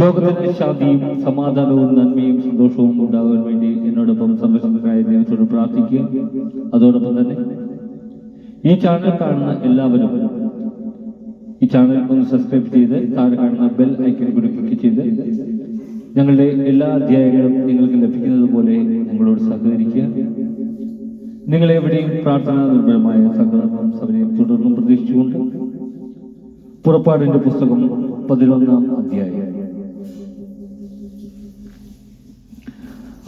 ലോകത്തിന് ശാന്തിയും സമാധാനവും നന്മയും സന്തോഷവും ഉണ്ടാകാൻ വേണ്ടി എന്നോടൊപ്പം സന്ദർശകരായ ദൈവത്തോട് പ്രാർത്ഥിക്കുക. അതോടൊപ്പം തന്നെ ഈ ചാനൽ കാണുന്ന എല്ലാവരും ഈ ചാനൽ ഒന്ന് സബ്സ്ക്രൈബ് ചെയ്ത് താഴെ കാണുന്ന ബെൽ ഐക്കൺ കൂടി ക്ലിക്ക് ചെയ്ത് ഞങ്ങളുടെ എല്ലാ അധ്യായങ്ങളും നിങ്ങൾക്ക് ലഭിക്കുന്നത് പോലെ ഞങ്ങളോട് സഹകരിക്കുക. നിങ്ങളെവിടെയും പ്രാർത്ഥനാ നിർഭരമായ സഹകരണം സഭയെ തുടർന്നും പ്രതീക്ഷിച്ചുകൊണ്ട് പുറപ്പാടിന്റെ പുസ്തകം പതിനൊന്നാം അധ്യായം.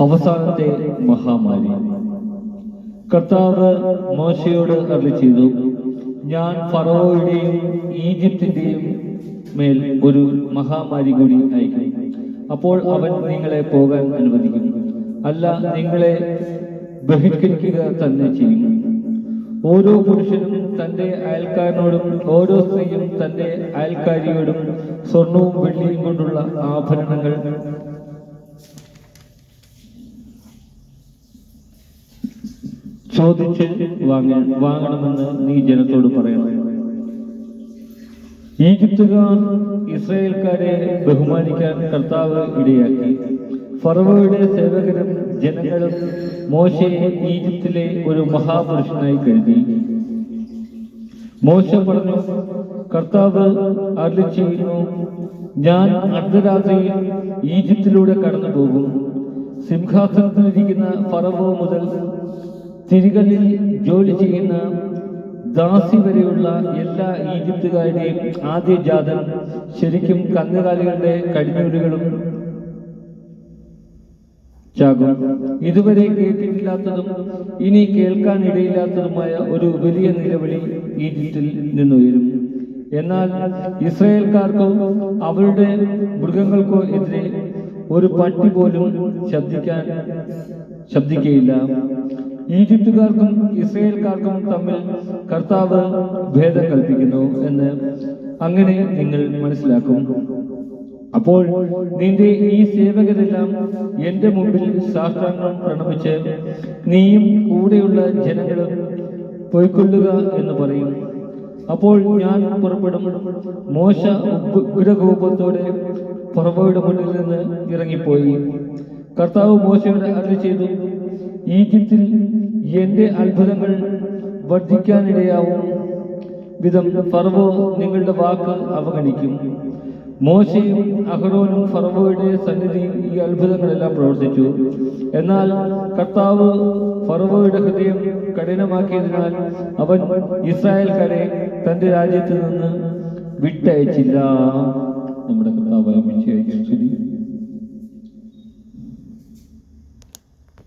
അവസാനത്തെ മഹാമാരി. കർത്താവ് മോശയോട് അരളി ചെയ്തു ഞാൻ ഫറോയുടെയും ഈജിപ്തിന്റെയും മേൽ ഒരു മഹാമാരി കൂടി അയക്കും അപ്പോൾ അവൻ നിങ്ങളെ പോകാൻ അനുവദിക്കും. അല്ല നിങ്ങളെ ബഹിഷ്കരിക്കുക തന്നെ ചെയ്യും. ഓരോ പുരുഷനും തന്റെ അയൽക്കാരനോടും ഓരോ സ്ത്രീയും തന്റെ അയൽക്കാരിയോടും സ്വർണവും വെള്ളിയും കൊണ്ടുള്ള ആഭരണങ്ങൾ. ചോദിച്ച് വാങ്ങണം വാങ്ങണമെന്ന് നീ ജനത്തോട് പറയണം. ഈജിപ്തുകാർ ഇസ്രായേൽക്കാരെ ബഹുമാനിക്കാൻ കർത്താവ് ഇടയാക്കി. ഫറവയുടെ സേവകരും ജനങ്ങളും മോശയെ ഈജിപ്തിലെ ഒരു മഹാപുരുഷനായി കരുതി. മോശ പറഞ്ഞു കർത്താവ് അരുളി ചെയ്യുന്നു ഞാൻ അർദ്ധരാത്രിയിൽ ഈജിപ്തിലൂടെ കടന്നു പോകും സിംഹാസനത്തിലിരിക്കുന്ന ഫറവോ മുതൽ തിരികളിൽ ജോലി ചെയ്യുന്ന ദാസി വരെയുള്ള എല്ലാ ഈജിപ്തുകാരുടെയും ആദ്യ ജാതൻ ശരിക്കും കന്നുകാലികളുടെ കടിഞ്ഞൂലുകളും ചാകും. ഇതുവരെ കേട്ടിട്ടില്ലാത്തതും ഇനി കേൾക്കാൻ ഇടയില്ലാത്തതുമായ ഒരു വലിയ നിലവിളി ഈജിപ്തിൽ നിന്നുയരും. എന്നാൽ ഇസ്രയേൽക്കാർക്കോ അവരുടെ മൃഗങ്ങൾക്കോ എതിരെ ഒരു പട്ടി പോലും ശബ്ദിക്കാൻ ശബ്ദിക്കയില്ല. ഈജിപ്തുകാർക്കും ഇസ്രയേൽക്കാർക്കും തമ്മിൽ കർത്താവ് ഭേദം കൽപ്പിക്കുന്നു എന്ന് അങ്ങനെ നിങ്ങൾ മനസ്സിലാക്കും. അപ്പോൾ നിന്റെ ഈ സേവകരെല്ലാം എന്റെ മുമ്പിൽ സാഷ്ടാംഗം പ്രണമിച്ച് നീയും കൂടെയുള്ള ജനങ്ങളും പൊയ്ക്കൊള്ളുക എന്ന് പറയും. അപ്പോൾ ഞാൻ പുറപ്പെടും. മോശ ഉഗ്രകോപത്തോടെ പുറമയുടെ മുന്നിൽ നിന്ന് ഇറങ്ങിപ്പോയി. കർത്താവ് മോശയുടെ അരുളി ചെയ്തു ഈജിപ്തിൽ എന്റെ അത്ഭുതങ്ങൾ വർദ്ധിക്കാനിടയാവും വിധം ഫർവോ നിങ്ങളുടെ വാക്ക് അവഗണിക്കും. മോശയും അഹ്റോനും ഫറവോയുടെ സന്നിധിയിൽ ഈ അത്ഭുതങ്ങളെല്ലാം പ്രവർത്തിച്ചു. എന്നാൽ കർത്താവ് ഫറവോയുടെ ഹൃദയം കഠിനമാക്കിയതിനാൽ അവൻ ഇസ്രായേൽക്കാരെ തന്റെ രാജ്യത്ത് നിന്ന് വിട്ടയച്ചില്ല. നമ്മുടെ